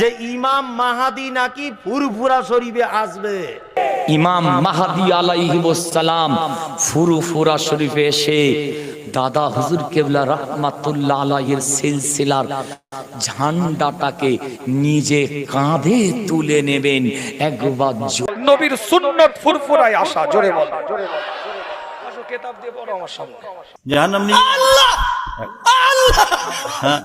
যে ইমাম মাহাদি নাকি ফুরফুরা শরীফে আসবে। ইমাম মাহাদি আলাইহিসালাম ফুরুফুরা শরীফে এসে দাদা হুজুর কেবলা রহমাতুল্লাহ আলাইহির সিলসিলার ঝান্ডাটাকে নিজে কাঁধে তুলে নেবেন। একবার নবীর সুন্নত ফুরফুরায় আসা জোরে বল। আসো কেতাব দিয়ে পড়ো আমার সামনে। জাহান্নাম নিয়ে হ্যাঁ।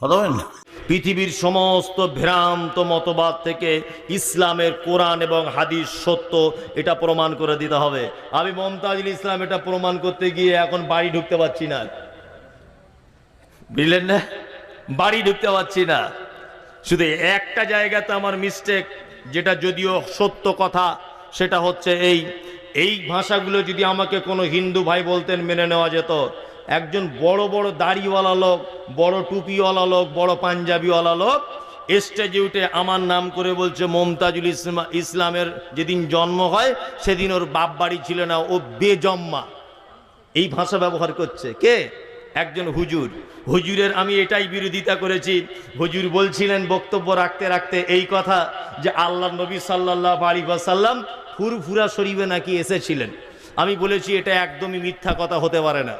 কথা বলেন না? পৃথিবীর সমস্ত ভ্রান্ত মতবাদ থেকে ইসলামের কোরআন এবং হাদিস সত্য এটা প্রমাণ করে দিতে হবে। আমি মমতাজুল ইসলাম এটা প্রমাণ করতে গিয়ে এখন বাড়ি ঢুকতে পারছি না। বুঝলেন না? বাড়ি ঢুকতে পারছি না। শুধু একটা জায়গাতে আমার মিস্টেক যেটা যদিও সত্য কথা, সেটা হচ্ছে এই। এই ভাষাগুলো যদি আমাকে কোনো হিন্দু ভাই বলতেন মেনে নেওয়া যেত একজন বড় বড় দাড়িওয়ালা লোক, বড় টুপিওয়ালা লোক, বড় পাঞ্জাবিওয়ালা লোক স্টেজে উঠে আমার নাম করে বলছে, মমতাজুল ইসলাম, ইসলামের যেদিন জন্ম হয়, সেদিন ওর বাপ বাড়ি ছিল না, ও বেজম্মা। এই ভাষা ব্যবহার করছে। কে? একজন হুজুর। হুজুরের আমি এটাই বিরোধিতা করেছি। হুজুর বলছিলেন বক্তব্য রাখতে রাখতে এই কথা যে আল্লাহ নবী সাল্লাহ আলী সাল্লাম ফুরফুরা শরীফে নাকি এসেছিলেন। আমি বলেছি, এটা একদমই মিথ্যা কথা হতে পারে না।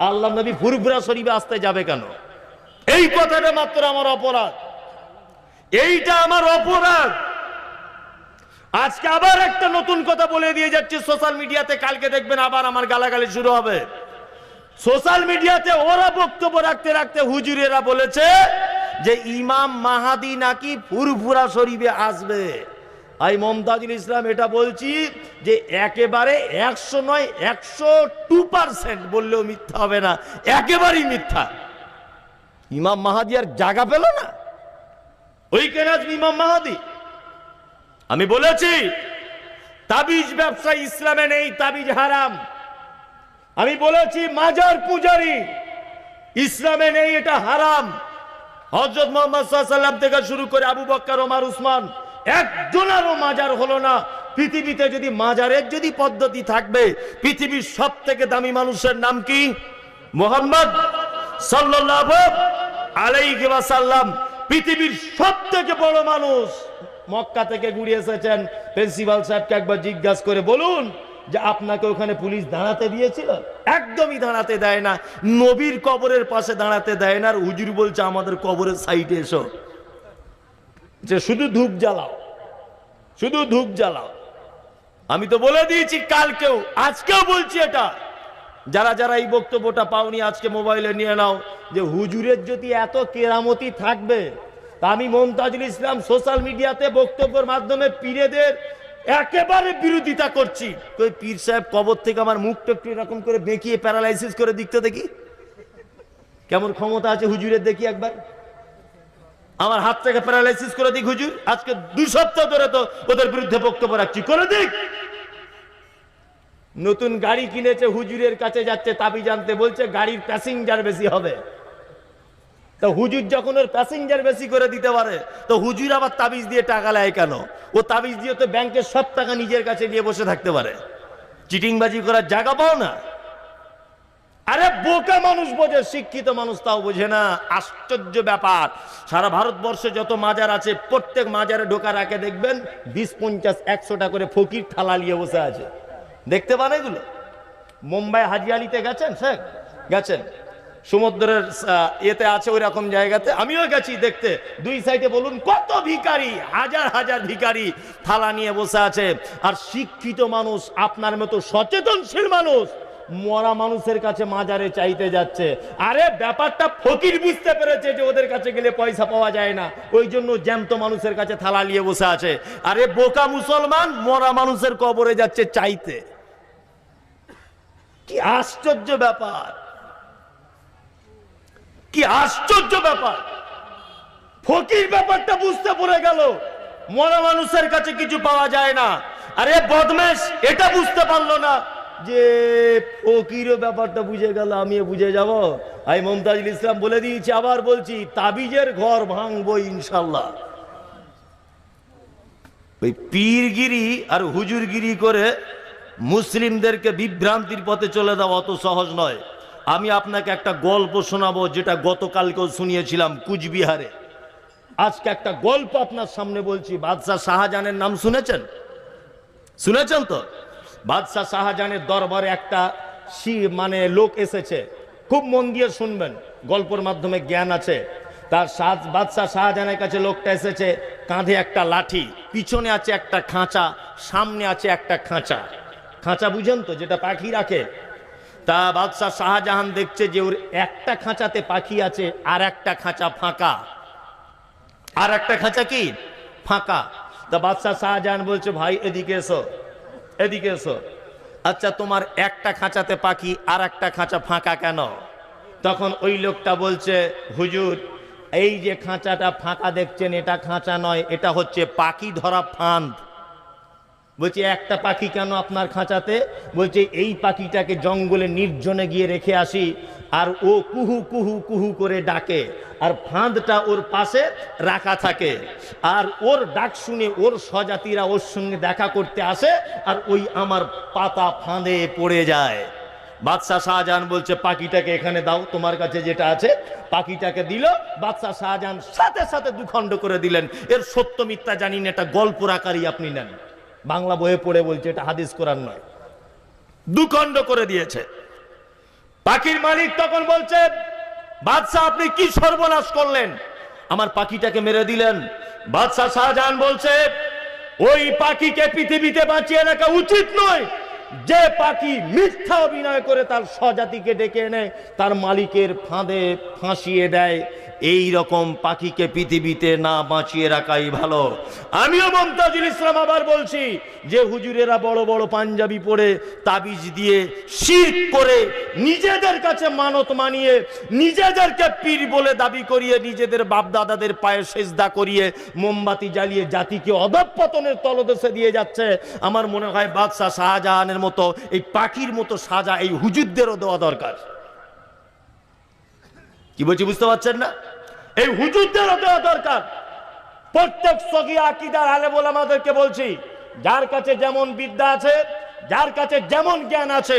আল্লাহ নবী ফুরফুরা শরীফে আসতে যাবে কেন? এই কথাটা মাত্র আমার অপরাধ। এইটা আমার অপরাধ। আজকে আবার একটা নতুন কথা বলে দিয়ে যাচ্ছি। সোশ্যাল মিডিয়াতে কালকে দেখবেন আবার আমার গালাগালি শুরু হবে। সোশ্যাল মিডিয়াতে ওরা বক্তব্য রাখতে রাখতে হুজুরেরা বলেছে যে, ইমাম মাহাদি নাকি ফুরফুরা শরীফে আসবে। আমি মমতাজুল ইসলাম এটা বলছি যে একেবারে একশো নয়, একশো টু পার্সেন্ট বললেও মিথ্যা হবে না। একেবারেই মিথ্যা। ইমাম মাহাদি আর জায়গা পেল না? ওই কেন ইমাম মাহাদি? আমি বলেছি, তাবিজ ব্যবসা ইসলামে নেই, তাবিজ হারাম। আমি বলেছি, মাজার পূজারি ইসলামে নেই, এটা হারাম। হজরত মোহাম্মদ সাল্লাম থেকে শুরু করে আবু বক্কর ওমার, উসমান একজনেরও মাজার হলো না। পৃথিবীতে যদি মাজারের যদি পদ্ধতি থাকবে, পৃথিবীর সব থেকে দামি মানুষের নাম কি? মোহাম্মদ সাল্লাল্লাহু আলাইহি ওয়াসাল্লাম। পৃথিবীর সব থেকে বড় মানুষ। মক্কা থেকে ঘুরে এসেছেন। প্রিন্সিপাল সাহেবকে একবার জিজ্ঞাসা করে বলুন যে আপনাকে ওখানে পুলিশ দাঁড়াতে দিয়েছিল? একদমই দাঁড়াতে দেয় না। নবীর কবরের পাশে দাঁড়াতে দেয় না। আর হুজুর বলছে, আমাদের কবরের সাইডে এসো। যে শুধু ধূপ জ্বালাও। শুধু ধূপ জ্বালাও। আমি তো বলে দিয়েছি, কালকেও, আজকেও বলছি এটা। যারা যারা এই বক্তব্যটা পাওনি, আজকে মোবাইলে নিয়ে নাও, যে হুজুরের যদি এত কেরামতি থাকবে, তা আমি মমতাজুল ইসলাম সোশ্যাল মিডিয়াতে বক্তব্যের মাধ্যমে পীরেদের একেবারে বিরোধিতা করছি। ওই পীর সাহেব কবর থেকে আমার মুখটা একটু এরকম করে বেঁকিয়ে প্যারালাইসিস করে দিকতে দেখি। কেমন ক্ষমতা আছে হুজুরের দেখি একবার। আমার হাত থেকে প্যারালাইসিস করে দিক হুজুর। আজকে দুই সপ্তাহ ধরে তো ওদের বিরুদ্ধে বক্তব্য রাখছি। করে দিক। নতুন গাড়ি কিনেছে, হুজুরের কাছে যাচ্ছে, তাবি জানতে বলছে, গাড়ির প্যাসেঞ্জার বেশি হবে। তো হুজুর যখন ওর প্যাসেঞ্জার বেশি করে দিতে পারে, তো হুজুর আবার তাবিজ দিয়ে টাকা নেয় কেন? ও তাবিজ দিয়ে তো ব্যাংকের সব টাকা নিজের কাছে নিয়ে বসে থাকতে পারে। চিটিংবাজি করার জায়গা পাও না। আরে বোকা মানুষ বোঝে, শিক্ষিত মানুষ তাও বোঝে না। আশ্চর্য ব্যাপার। সারা ভারতবর্ষে যত মাজার আছে, প্রত্যেক মাজারে ঢোকার আগে দেখবেন বিশ, পঞ্চাশ, একশোটা করে ফকির থালা নিয়ে বসে আছে। দেখতে পান এগুলো? মুম্বাই হাজিয়ালিতে গেছেন, স্যার? গেছেন। সমুদ্রের ইয়েতে আছে ওই রকম জায়গাতে। আমিও গেছি দেখতে। দুই সাইডে বলুন, কত ভিখারি, হাজার হাজার ভিখারি থালা নিয়ে বসে আছে। আর শিক্ষিত মানুষ আপনার মতো সচেতনশীল মানুষ মরা মানুষের কাছে মাজারে চাইতে যাচ্ছে। আরে, ব্যাপারটা ফকির বুঝতে পেরেছে যে ওদের কাছে গেলে পয়সা পাওয়া যায় না। ওই জন্য জ্যান্ত মানুষের কাছে থালা নিয়ে বসে আছে। আরে, বোকা মুসলমান, মরা মানুষের কবরে যাচ্ছে চাইতে। কি আশ্চর্য ব্যাপার। কি আশ্চর্য ব্যাপার। ফকির ব্যাপারটা বুঝতে পড়ে গেল। মরা মানুষের কাছে কিছু পাওয়া যায় না। আরে, বদমেশ, এটা বুঝতে পারল না। যে ফকির ব্যাপারটা বুঝে গেল, আমিও বুঝে যাব। আমি মমতাজুল ইসলাম বলে দিয়েছি, আবার বলছি, তাবিজের ঘর ভাঙবো ইনশাল্লাহ। ওই পীরগিরি আর হুজুরগিরি করে মুসলিমদেরকে বিভ্রান্তির পথে চলে দেওয়া অত সহজ নয়। আমি আপনাকে একটা গল্প শোনাবো, যেটা গতকালকেও শুনিয়েছিলাম কুচবিহারে। আজকে একটা গল্প আপনার সামনে বলছি। বাদশাহ শাহজাহানের নাম শুনেছেন? শুনেছেন তো? বাদশাহ শাহজাহানের দরবারে একটা শি মানে লোক এসেছে। খুব মন দিয়ে শুনবেন, গল্পের মাধ্যমে জ্ঞান আছে। তার সাজ বাদশাহ শাহজাহানের কাছে লোকটা এসেছে, কাঁধে একটা লাঠি, পিছনে আছে একটা খাঁচা, সামনে আছে একটা খাঁচা। খাঁচা বুঝেন তো, যেটা পাখি রাখে। তা বাদশাহ শাহজাহান দেখছে যে ওর একটা খাঁচাতে পাখি আছে, আর একটা খাঁচা ফাঁকা। আর একটা খাঁচা কি? ফাঁকা। তা বাদশাহ শাহজাহান বলছে, ভাই, এদিকে এসো। এদিকে এসো। আচ্ছা তোমার একটা খাঁচাতে পাখি আর একটা খাঁচা ফাঁকা কেন? তখন ওই লোকটা বলছে হুজুর এই যে খাঁচাটা ফাঁকা দেখছেন এটা খাঁচা নয় এটা হচ্ছে পাখি ধরা ফাঁদ। বলছি একটা পাখি কেন আপনার খাঁচাতে? বলছে এই পাখিটাকে জঙ্গলে নির্জনে গিয়ে রেখে আসি আর ও কুহু কুহু কুহু করে ডাকে, আর ফাঁদটা ওর পাশে রাখা থাকে। আর ওর ডাক শুনে ওর স্বজাতিরা ওর সঙ্গে দেখা করতে আসে, আর ওই আমার পাতা ফাঁদে পড়ে যায়। বাদশাহ শাহজাহান বলছে, পাখিটাকে এখানে দাও, তোমার কাছে যেটা আছে। পাখিটাকে দিল, বাদশাহ শাহজাহান সাথে সাথে দুখণ্ড করে দিলেন। এর সত্য মিথ্যা জানি না, এটা গল্পর আকারই আপনি নেন। বাংলা বইয়ে পড়ে বলছে, এটা হাদিস কোরআন নয়। দুখণ্ড করে দিয়েছে। পাখির মালিক তখন বলছে, বাদশাহ, আপনি কি সর্বনাশ করলেন? আমার পাখিটাকে মেরে দিলেন। বাদশাহ শাহজাহান বলছে, ওই পাখিকে পৃথিবীতে বাঁচিয়ে রাখা উচিত নয়। যে পাখি মিথ্যা অভিনয় করে তার স্বজাতিকে ডেকে এনে তার মালিকের ফাঁদে ফাঁসিয়ে দেয়। এই রকম পাখিকে পৃথিবীতে না বাঁচিয়ে রাখাই ভালো। আমিও মমতাজুল ইসলাম আবার বলছি যে হুজুরেরা বড় বড় পাঞ্জাবি পরে তাবিজ দিয়ে শির করে নিজেদের কাছে মানত মানিয়ে নিজেদেরকে পীর বলে দাবি করিয়ে নিজেদের বাপদাদাদের পায়ে সেজদা করিয়ে মোমবাতি জ্বালিয়ে জাতিকে অধঃপতনের তলদেশে দিয়ে যাচ্ছে। আমার মনে হয় বাদশাহ শাহজাহানের মতো এই পাখির মতো সাজা এই হুজুরদেরও দেওয়া দরকার। কি বলছি বুঝতে পারছেন না? এই হুজুরদেরও দেওয়া দরকার। প্রত্যেক সগি আকিদার আলে বলে আমাদেরকে বলছি, যার কাছে যেমন বিদ্যা আছে, যার কাছে যেমন জ্ঞান আছে,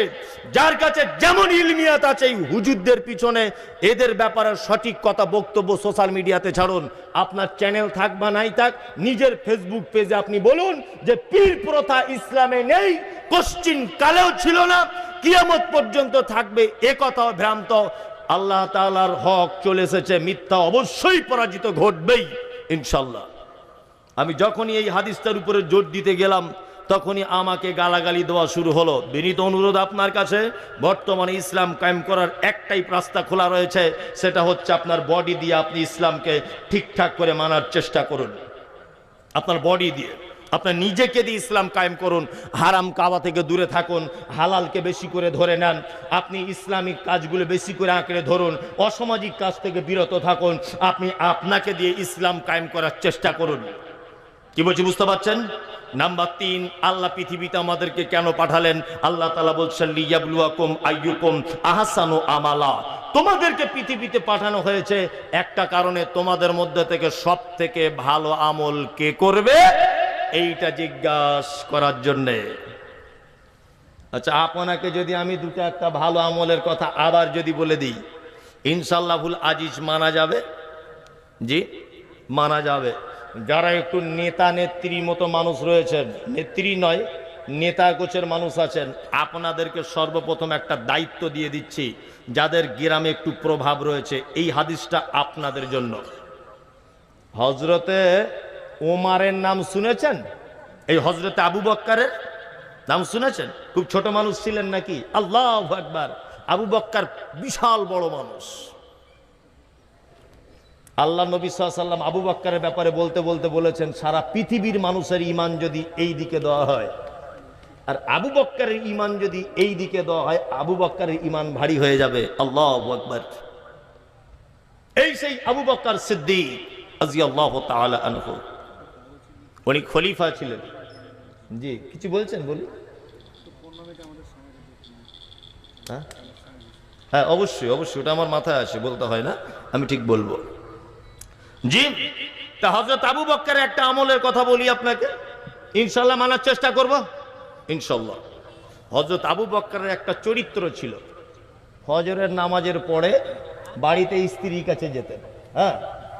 যার কাছে যেমন ইলমিয়াত আছে, এই হুজুরদের পিছনে এদের ব্যাপারে সঠিক কথা বক্তব্য সোশ্যাল মিডিয়াতে ছাড়ুন। আপনার চ্যানেল থাক বা নাই থাক, নিজের ফেসবুক পেজে আপনি বলুন যে পীর প্রথা ইসলামে নেই, কোশ্চিন কালেও ছিল না, কিয়ামত পর্যন্ত থাকবে, এ কথাও ভ্রান্ত। আল্লাহ তাআলার হক চলে এসেছে, মিথ্যা অবশ্যই পরাজিত ঘটবেই, ইনশাল্লাহ। আমি যখনই এই হাদিসটার উপরে জোর দিতে গেলাম, তখনই আমাকে গালাগালি দেওয়া শুরু হলো। বিনীত অনুরোধ আপনার কাছে, বর্তমানে ইসলাম কায়েম করার একটাই রাস্তা খোলা রয়েছে, সেটা হচ্ছে আপনার বডি দিয়ে আপনি ইসলামকে ঠিকঠাক করে মানার চেষ্টা করুন। আপনার বডি দিয়ে। আপনার নিজেকে দিয়ে ইসলাম কায়েম করুন, হারাম কাওয়া থেকে দূরে থাকুন, হালালকে বেশি করে ধরে নেন, আপনি ইসলামিক কাজগুলো বেশি করে আঁকড়ে ধরুন, অসামাজিক কাজ থেকে বিরত থাকুন, আপনি আপনাকে দিয়ে ইসলাম কায়েম করার চেষ্টা করুন। কি বলছি, বুঝতে পারছেন? নাম্বার তিন, আল্লাহ পৃথিবীতে আমাদেরকে কেন পাঠালেন? আল্লাহ তালা বলছেন, লিয়াবলুয়াকুম আইয়ুকুম আহাসানু আমালা। তোমাদেরকে পৃথিবীতে পাঠানো হয়েছে একটা কারণে তোমাদের মধ্যে থেকে সব থেকে ভালো আমল কে করবে? এইটা জিজ্ঞাসা করার জন্যে। আচ্ছা আপনাকে যদি আমি দুটো একটা ভালো আমলের কথা আবার যদি বলে দিই ইনশাল্লাহুল আজিজ মানা যাবে? জি, মানা যাবে। যারা একটু নেতা নেত্রী মতো মানুষ রয়েছেন, নেত্রী নয়, নেতা গোছের মানুষ আছেন, আপনাদেরকে সর্বপ্রথম একটা দায়িত্ব দিয়ে দিচ্ছি, যাদের গ্রামে একটু প্রভাব রয়েছে, এই হাদিসটা আপনাদের জন্য। হজরতে ওমারের নাম শুনেছেন? এই হজরতে আবু বক্কারের নাম শুনেছেন? খুব ছোট মানুষ ছিলেন নাকি? আল্লাহ একবার আবু বক্কার বিশাল বড় মানুষ। আল্লাহ নবী সাল্লাম আবু বাক্কারের ব্যাপারে বলতে বলতে বলেছেন, সারা পৃথিবীর মানুষের ইমান যদি এই দিকে দেওয়া হয়, আর আবু বক্কারের ইমান যদি এই দিকে দেওয়া হয়, আবু বক্কারের ইমান ভারী হয়ে যাবে। আল্লাহ আকবর। এই সেই আবু বক্কার সিদ্দিক আজি আল্লাহ আনহু। উনি খলিফা ছিলেন। জি কিছু বলছেন বলি হ্যাঁ? হ্যাঁ অবশ্যই অবশ্যই ওটা আমার মাথায় আসে বলতে হয় না আমি ঠিক বলব। জি তা হজরত আবু বক্কারের একটা আমলের কথা বলি আপনাকে। ইনশাল্লাহ মানার চেষ্টা করব। ইনশাল্লাহ হজরত আবু বক্কারের একটা চরিত্র ছিল। হজরের নামাজের পরে বাড়িতে স্ত্রীর কাছে যেতেন। হ্যাঁ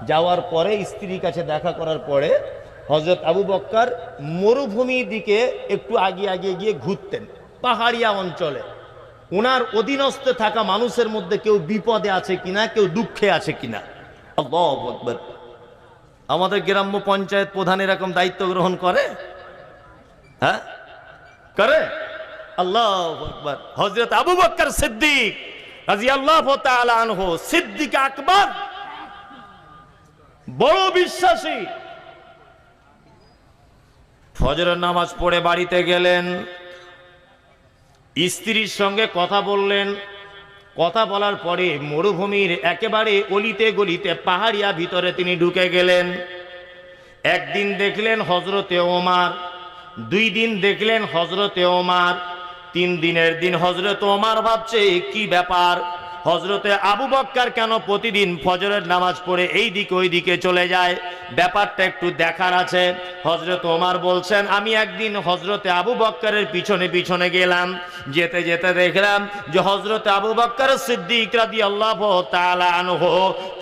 যাওয়ার পরে স্ত্রীর কাছে দেখা করার পরে হজরত আবু বক্কর মরুভূমির দিকে একটু আগে আগে গিয়ে ঘুরতেন, পাহাড়িয়া অঞ্চলে। ওনার অধীনস্থে থাকা মানুষের মধ্যে কেউ বিপদে আছে কিনা, কেউ দুঃখে আছে কিনা। আমাদের গ্রাম্য পঞ্চায়েত প্রধান এরকম দায়িত্ব গ্রহণ করে? হ্যাঁ? করে? আল্লাহ আকবার। হজরত আবু বক্কর সিদ্দিক আল্লাহ সিদ্দিক আকবর। বড় বিশ্বাসী। ফজরের নামাজ পড়ে বাড়িতে গেলেন। স্ত্রীর সঙ্গে কথা বললেন। কথা বলার পরে মরুভূমির একেবারে অলিতে গলিতে পাহাড়িয়া ভিতরে তিনি ঢুকে গেলেন। একদিন দেখলেন হজরতে ওমার, দুই দিন দেখলেন হজরতে ওমার, তিন দিনের দিন হজরত ওমার ভাবছে, কি ব্যাপার? হজরতে আবু বক্কার কেন প্রতিদিন ফজরের নামাজ পড়ে এই দিক ওই দিকে চলে যায়? ব্যাপারটা একটু দেখার আছে। হজরত ওমার বলছেন, আমি একদিন হজরতে আবু বক্কারের পিছনে পিছনে গেলাম, যেতে যেতে দেখলাম যে হজরতে আবু বক্কর সিদ্দিক রাদি আল্লাহ আনহু,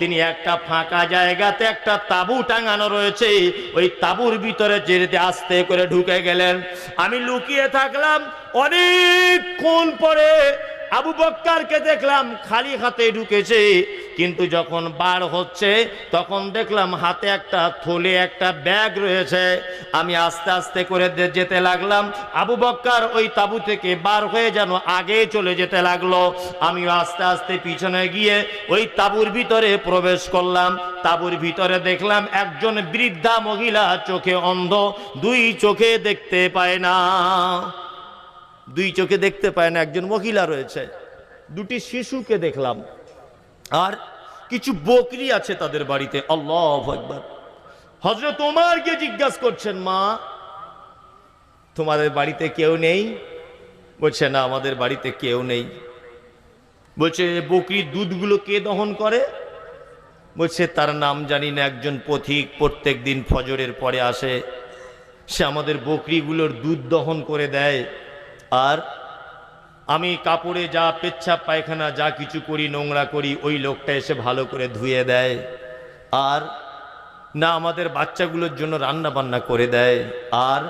তিনি একটা ফাঁকা জায়গাতে একটা তাবু টাঙানো রয়েছে, ওই তাবুর ভিতরে যেতে আস্তে করে ঢুকে গেলেন। আমি লুকিয়ে থাকলাম অনেকক্ষণ পরে আবু বক্কারকে দেখলাম খালি হাতে ঢুকেছে, কিন্তু যখন বার হচ্ছে, তখন দেখলাম হাতে একটা থলে, একটা ব্যাগ রয়েছে। আমি আস্তে আস্তে করে যেতে লাগলাম। আবু বক্কার ওই তাবু থেকে বার হয়ে যেন আগে চলে যেতে লাগল। আমিও আস্তে আস্তে পিছনে গিয়ে ওই তাবুর ভিতরে প্রবেশ করলাম। তাবুর ভিতরে দেখলাম একজন বৃদ্ধা মহিলা চোখে অন্ধ, দুই চোখে দেখতে পায় না। দুই চোখে দেখতে পায় না, একজন মহিলা রয়েছে। দুটি শিশুকে দেখলাম। আর কিছু বকরি আছে তাদের বাড়িতে। আল্লাহ একবার হজরত গিয়ে জিজ্ঞাসা করছেন, মা, তোমাদের বাড়িতে কেউ নেই? বলছে, না, আমাদের বাড়িতে কেউ নেই। বলছে বকরির দুধগুলো কে দহন করে? বলছে, তার নাম জানি না, একজন পথিক প্রত্যেক দিন ফজরের পরে আসে। সে আমাদের বকরিগুলোর দুধ দহন করে দেয়। আর আমি কাপড়ে যা পেচ্ছাপ, পায়খানা, যা কিছু করি, নোংরা করি, ওই লোকটা এসে ভালো করে ধুয়ে দেয়। আর না, আমাদের বাচ্চাগুলোর জন্য রান্না বান্না করে দেয়। আর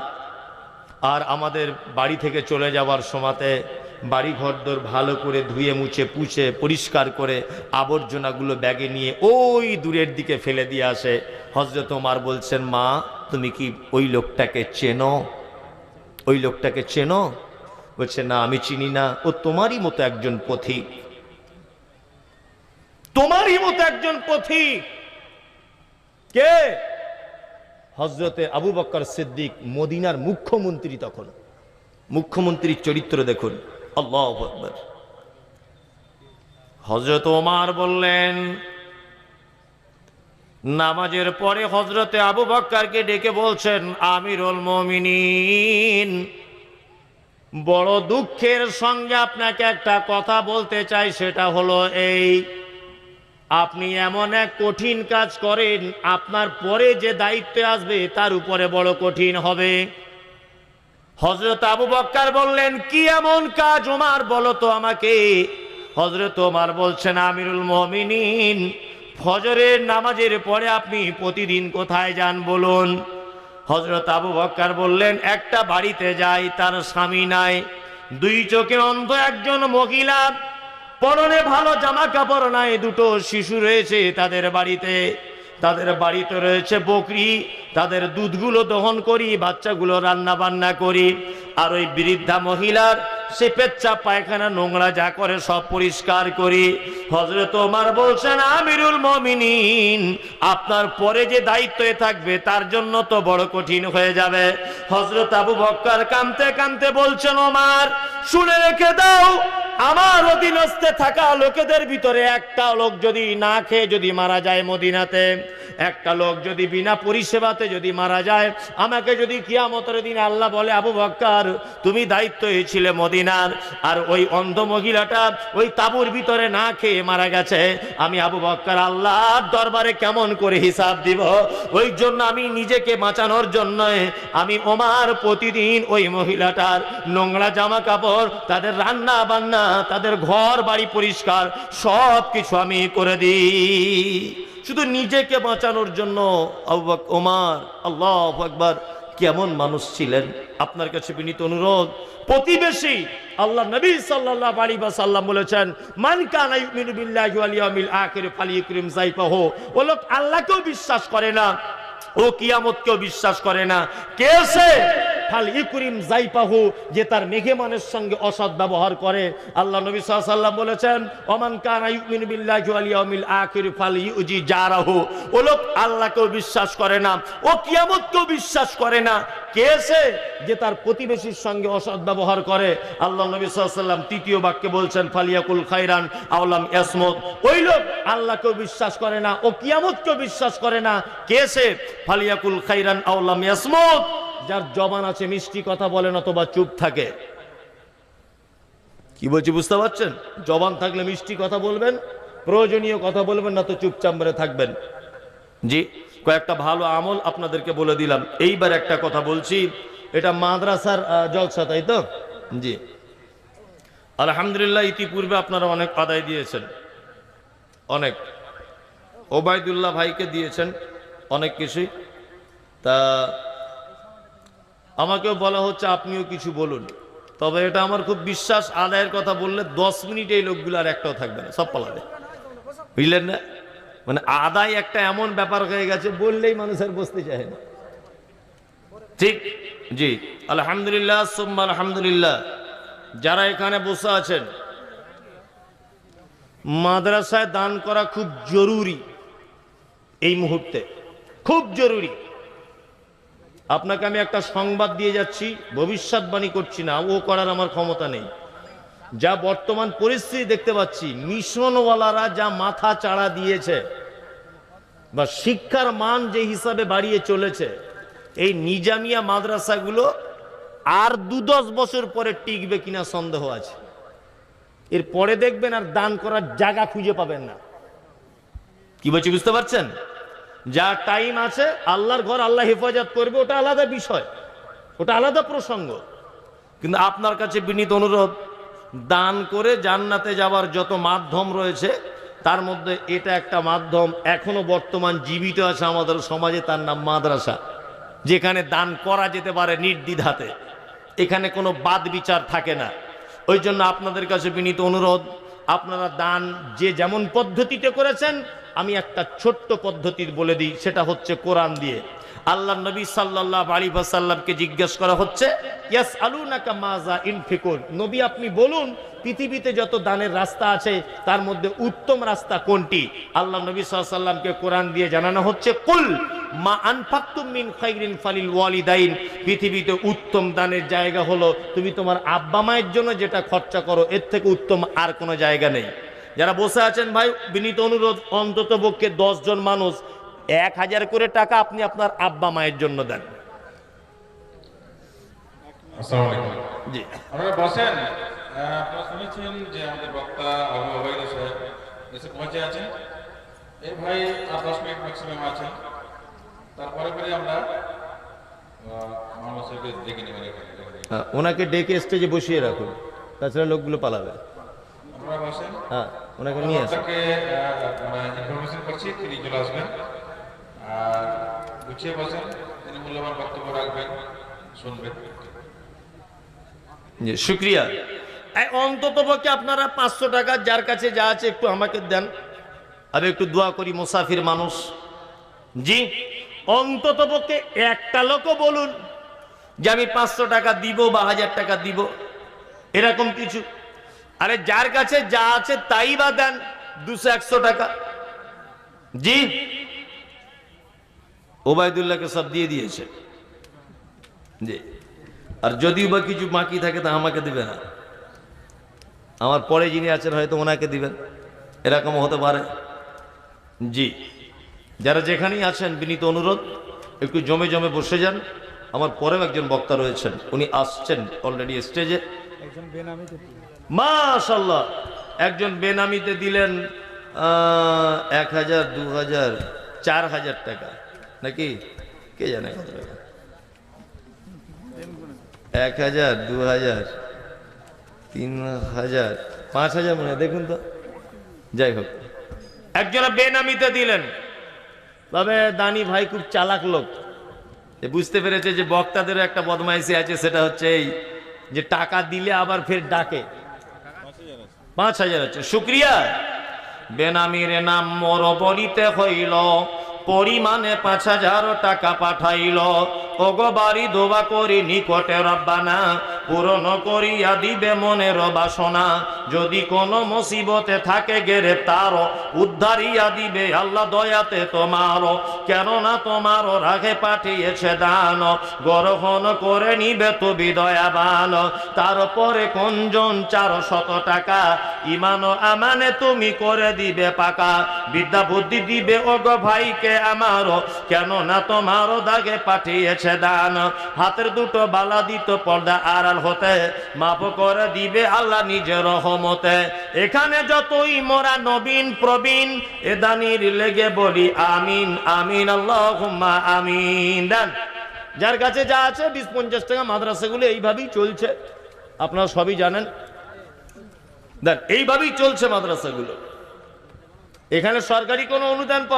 আর আমাদের বাড়ি থেকে চলে যাওয়ার সময়তে বাড়ি ঘরদোর ভালো করে ধুয়ে, মুছে, পুছে, পরিষ্কার করে আবর্জনাগুলো ব্যাগে নিয়ে ওই দূরের দিকে ফেলে দিয়ে আসে। হজরত ওমার বলছেন, মা, তুমি কি ওই লোকটাকে চেনো? ওই লোকটাকে চেনো? বলছে, না, আমি চিনি না। ও তোমারই মতো একজন পথিক। তোমারই মতো একজন পথিক। কে? হজরতে আবু বক্কর সিদ্দিক মদিনার মুখ্যমন্ত্রী তখন। মুখ্যমন্ত্রীর চরিত্র দেখুন। আল্লাহ হজরত ওমার বললেন, নামাজের পরে হজরতে আবু বক্কারকে ডেকে বলছেন, আমিরুল মমিনিন। বড় দুঃখের সঙ্গে আপনাকে একটা কথা বলতে চাই, সেটা হলো এই, আপনি এমন এক কঠিন কাজ করেন, আপনার পরে যে দায়িত্বে আসবে, তার উপরে বড় কঠিন হবে। হজরত আবু বক্কার বললেন, কি এমন কাজ ওমার, বলো তো আমাকে? হজরত ওমার বলছেন, আমিরুল মমিনিন, ফজরের নামাজের পরে আপনি প্রতিদিন কোথায় যান বলুন? হজরত আবু বক্কার বললেন, একটা বাড়িতে যাই, তার স্বামী নাই। দুই চোখে অন্ধ একজন মহিলা, পরনে ভালো জামা কাপড় নাই, দুটো শিশু রয়েছে তাদের বাড়িতে। তাদের বাড়িতে রয়েছে বকরি, তাদের দুধগুলো দহন করি, বাচ্চাগুলো রান্না বান্না করি। আর ওই বৃদ্ধা মহিলার সে পেচ্ছা পায়খানা নোংরা যা করে সব পরিষ্কার করি। হজরত ওমার বলছেন, আমিরুল মমিনিন, আপনার পরে যে দায়িত্ব থাকবে, তার জন্য তো বড় কঠিন হয়ে যাবে। হজরত আবু বক্কর কামতে কামতে বলছেন, ওমার শুনে রেখে দাও, আমার অধীনস্থে থাকা লোকেদের ভিতরে একটা লোক যদি না খেয়ে যদি মারা যায় মদিনাতে, একটা লোক যদি বিনা পরিষেবাতে যদি মারা যায়, আমাকে যদি কিয়ামতের দিন আল্লাহ বলে, আবু বক্কর, তুমি দায়িত্ব ছিলে মদিনার, আর ওই অন্ধ মহিলাটা ওই তাবুর ভিতরে না খেয়ে মারা গেছে। আমি আবু বক্কার, আল্লাহর দরবারে কেমন করে হিসাব দিব? ওই জন্য আমি নিজেকে বাঁচানোর জন্য আমি ওমার প্রতিদিন ওই মহিলাটার নোংরা জামা কাপড় তাদের রান্না বান্না, তাদের ঘর বাড়ি পরিষ্কার সব কিছু আমি করে দিই। শুধু নিজেকে বাঁচানোর জন্য ওমার, আল্লাহ একবার কেমন মানুষ ছিলেন? আপনার কাছে বিনীত অনুরোধ, প্রতিবেশী আল্লাহ নবী সাল্লাল্লাহু আলাইহি ওয়াসাল্লাম বলেছেন, মান কানা ইউমিনু বিল্লাহি ওয়াল ইয়াউমিল আখির ফালিয়ুকরিম যাইফাহু। ও লোক আল্লাহকেও বিশ্বাস করে না, ও কিয়ামতকেও বিশ্বাস করে না। কে সে? ফাল ইকরিম জাইপাহু যে তার মেঘেমানের সঙ্গে অসৎ ব্যবহার করে। আল্লাহ নবী সাল্লাম বলেছেন, ওমান কানা আখির ফাল ইউজি ও লোক আল্লাহকেও বিশ্বাস করে না, ও কিয়ামতকেও বিশ্বাস করে না। কে সে যে তার প্রতিবেশীর সঙ্গে অসৎ ব্যবহার করে? আল্লাহ নবী সাল্লাম তৃতীয় বাক্যে বলছেন, ফালিয়াকুল খাইরান আওলাম ইয়াসমত। ওই লোক আল্লাহকেও বিশ্বাস করে না, ও কিয়ামতকেও বিশ্বাস করে না। কে সে? ফালিয়াকুল খাইরান আওলাম ইয়াসমত। যার জবান আছে, মিষ্টি কথা বলেন অথবা চুপ থাকে। কি বলছি, বুঝতে পারছেন? জবান থাকলে মিষ্টি কথা বলবেন, প্রয়োজনীয় কথা বলবেন, না তো চুপচাপ মেরে থাকবেন। জি, কয়েকটা ভালো আমল আপনাদেরকে বলে দিলাম। এইবার একটা কথা বলছি, এটা মাদ্রাসার জলসা, তাই তো? জি। আলহামদুলিল্লাহ, ইতিপূর্বে আপনারা অনেক আদায় দিয়েছেন। অনেক। ওবায়দুল্লাহ ভাইকে দিয়েছেন অনেক কিছুই। তা আমাকেও বলা হচ্ছে, আপনিও কিছু বলুন। তবে এটা আমার খুব বিশ্বাস, আদায়ের কথা বললে দশ মিনিট এই লোকগুলো আর একটাও থাকবে না, সব পালাবে। বুঝলেন না? মানে আদায় একটা এমন ব্যাপার হয়ে গেছে, বললেই মানুষ আর বসতে চায় না। ঠিক? জি। আলহামদুলিল্লাহ, সোম্মা আলহামদুলিল্লাহ। যারা এখানে বসে আছেন, মাদ্রাসায় দান করা খুব জরুরি এই মুহূর্তে। খুব জরুরি। আপনাকে আমি একটা সংবাদ দিয়ে যাচ্ছি, ভবিষ্যৎবাণী করছি না, ও করার আমার ক্ষমতা নেই। যা বর্তমান পরিস্থিতি দেখতে পাচ্ছি, মিশনওয়ালারা যা মাথা চাড়া দিয়েছে, বা শিক্ষার মান যে হিসাবে বাড়িয়ে চলেছে, এই নিজামিয়া মাদ্রাসাগুলো আর দু দশ বছর পরে টিকবে কিনা সন্দেহ আছে। এর পরে দেখবেন আর দান করার জায়গা খুঁজে পাবেন না। কি বলছি, বুঝতে পারছেন? যা টাইম আছে, আল্লাহর ঘর আল্লাহ হেফাজত করবে, ওটা আলাদা বিষয়। ওটা আলাদা প্রসঙ্গ। কিন্তু আপনার কাছে বিনীত অনুরোধ, দান করে জান্নাতে যাওয়ার যত মাধ্যম রয়েছে, তার মধ্যে এটা একটা মাধ্যম এখনও বর্তমান জীবিত আছে আমাদের সমাজে, তার নাম মাদ্রাসা। যেখানে দান করা যেতে পারে নির্দ্বিধাতে। এখানে কোনো বাদ বিচার থাকে না। ওই জন্য আপনাদের কাছে বিনীত অনুরোধ আপনারা দান যে যেমন পদ্ধতিতে করেছেন, আমি একটা ছোট্ট পদ্ধতির বলে দিই, সেটা হচ্ছে কোরআন দিয়ে। আল্লাহ নবী সাল্লাল্লাহু আলাইহি ওয়াসাল্লামকে জিজ্ঞেস করা হচ্ছে ইয়াস আলুনাকা মাজা ইনফিকুন? নবী আপনি বলুন, পৃথিবীতে যত দানের রাস্তা আছে, তার মধ্যে উত্তম রাস্তা কোনটি? আল্লাহ নবী সাল্লামকে কোরআন দিয়ে জানানো হচ্ছে, কুল মা আনফাকতুম মিন খাইরিন ফালিল ওয়ালিদাইন। পৃথিবীতে উত্তম দানের জায়গা হলো, তুমি তোমার আব্বা মায়ের জন্য যেটা খরচা করো, এর থেকে উত্তম আর কোনো জায়গা নেই। যারা বসে আছেন ভাই, বিনীত অনুরোধ অন্তত পক্ষে জন মানুষ এক হাজার করে টাকা আপনি আপনার আব্বা মায়ের জন্য দেন। জি। আপনারা বসেন। আহ, আপনারা শুনেছেন যে আমাদের বক্তা আবু ওবায়দা সাহেব এসে পৌঁছে আছেন। এই ভাই আর দশ মিনিট ম্যাক্সিমাম আছেন। তারপরে পরে আমরা ডেকে ওনাকে ডেকে স্টেজে বসিয়ে রাখুন। তাছাড়া লোকগুলো পালাবে। আপনারা বসেন। হ্যাঁ ওনাকে নিয়ে আসুন। ইনফরমেশন করছি তিনি চলে আসবেন। আর গুছিয়ে বসেন তিনি মূল্যবান বক্তব্য রাখবেন শুনবেন। জি শুক্রিয়া। এই অন্তত পক্ষে আপনারা পাঁচশো টাকা যার কাছে যা আছে একটু আমাকে দেন। আমি একটু দোয়া করি মুসাফির মানুষ। জি? অন্তত পক্ষে একটা লোকও বলুন যে আমি পাঁচশো টাকা দিব বা হাজার টাকা দিব এরকম কিছু। আরে যার কাছে যা আছে তাই বা দেন দুশো একশো টাকা। জি? ওবায়দুল্লাহকে সব দিয়ে দিয়েছে। জি। আর যদিও বা কিছু বাকি থাকে তা আমাকে দিবে না। আমার পরে যিনি আছেন হয়তো ওনাকে দিবেন। এরকম হতে পারে। জি। যারা যেখানেই আছেন বিনীত অনুরোধ একটু জমে জমে বসে যান। আমার পরেও একজন বক্তা রয়েছেন। উনি আসছেন অলরেডি স্টেজে মাশাল্লাহ একজন বেনামিতে দিলেন এক হাজার দু হাজার চার হাজার টাকা। নাকি? কে জানে? এক হাজার দু হাজার তিন হাজার পাঁচ হাজার মনে দেখুন তো। যাই হোক। একজনে বেনামিতে দিলেন। তবে দানি ভাই খুব চালাক লোক। বুঝতে পেরেছে যে বক্তাদেরও একটা বদমাইশি আছে সেটা হচ্ছে এই যে টাকা দিলে আবার ফের ডাকে। পাঁচ হাজার আছে। শুক্রিয়া। বেনামির নাম মোর বলিতে হইল। পরিমাণে পাঁচ হাজার টাকা পাঠাইল। ওগো বাড়ি দোবা করি নিকটে রব্বানা। পূরণ করিয়া দিবে মনের বাসনা। যদি কোনো মুসিবতে থাকে গ্রেপ্তার উদ্ধারিয়া দিবে আল্লাহ দয়াতে তোমার কেননা তোমার রাখে পাঠিয়েছে দান, গ্রহণ করে নিবে তুমি দয়াবান। তারপরে কোনজন চার শত টাকা, ইমান আমানে তুমি করে দিবে পাকা। বিদ্যা বুদ্ধি দিবে, ওগো ভাইকে আমার কেননা তোমার দাগে পাঠিয়েছে দান। হাতের দুটো বালা দিত পর্দা আড়াল হতে মাপ করে দিবে আল্লাহ নিজের রহমতে। এখানে যতই মোরা নবীন, প্রবীণ এ দানির লেগে বলি আমিন আমিন আল্লাহ আমিন। দেন, যার কাছে যা আছে বিশ পঞ্চাশ টাকা মাদ্রাসাগুলো এইভাবেই চলছে। আপনারা সবই জানেন। দেন, এইভাবেই চলছে মাদ্রাসাগুলো। এখানে সরকারি কোনো অনুদান পাওয়া